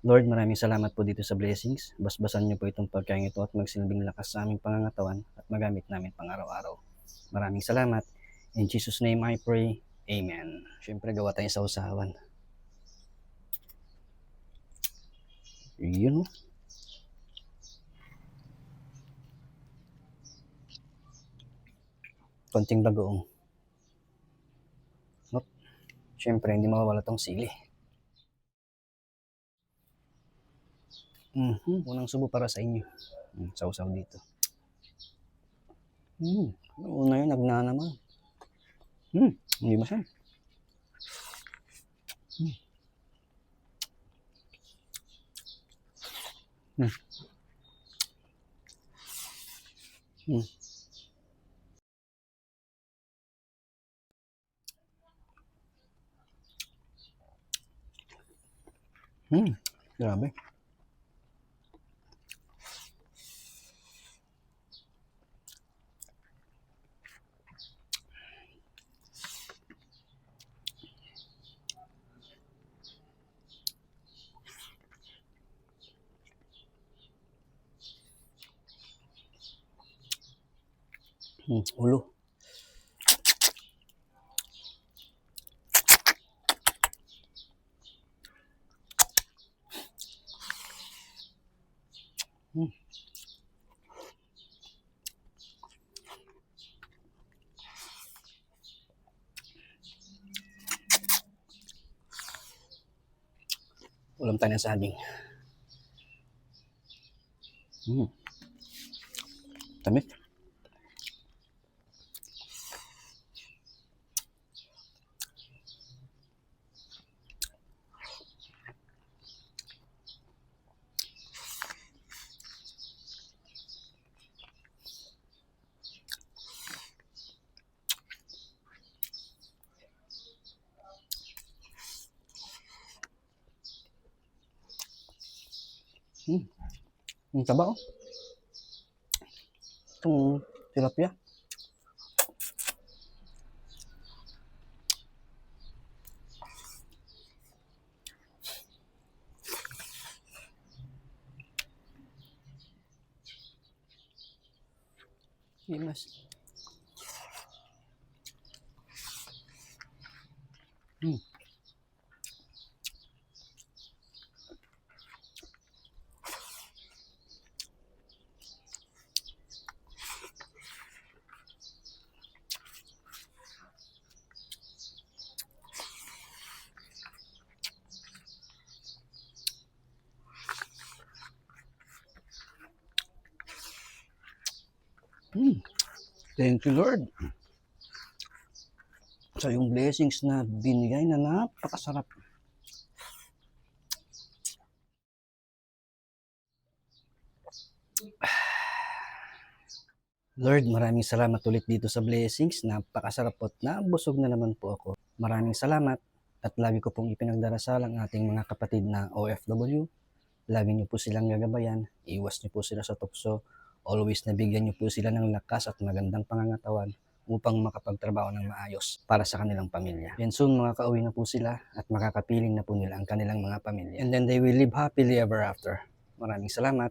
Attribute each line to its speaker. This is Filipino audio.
Speaker 1: Lord, maraming salamat po dito sa blessings. Basbasan niyo po itong pagkain ito at magsilbing lakas sa aming pangangatawan at magamit namin pang araw-araw. Maraming salamat. In Jesus' name I pray. Amen. Siyempre, gawa tayo sa usawan. Yun. Konting bagoong. Hop. Siyempre, hindi mawawala tong sili. Mhm, unang subo para sa inyo. Mm, sausaw dito. Hmm, una yun, nagna naman. Hmm, hindi masarap. Hmm. Hmm. Hmm. Hmm, grabe. Hmm, ulo. Hmm. Ulam ng saging. Hmm. Tamit. Hmm. Ang taba oh. Itong tilapia. Imas. Hmm. Hmm. Thank you, Lord. Sa yung blessings na binigay na napakasarap. Lord, maraming salamat ulit dito sa blessings. Napakasarap po at nabusog na naman po ako. Maraming salamat at lagi ko pong ipinagdarasal ang ating mga kapatid na OFW. Lagi niyo po silang gagabayan. Iwas niyo po sila sa tukso. Always nabigyan niyo po sila ng lakas at magandang pangangatawan upang makapagtrabaho ng maayos para sa kanilang pamilya. And soon makakauwi na po sila at makakapiling na po nila ang kanilang mga pamilya. And then they will live happily ever after. Maraming salamat.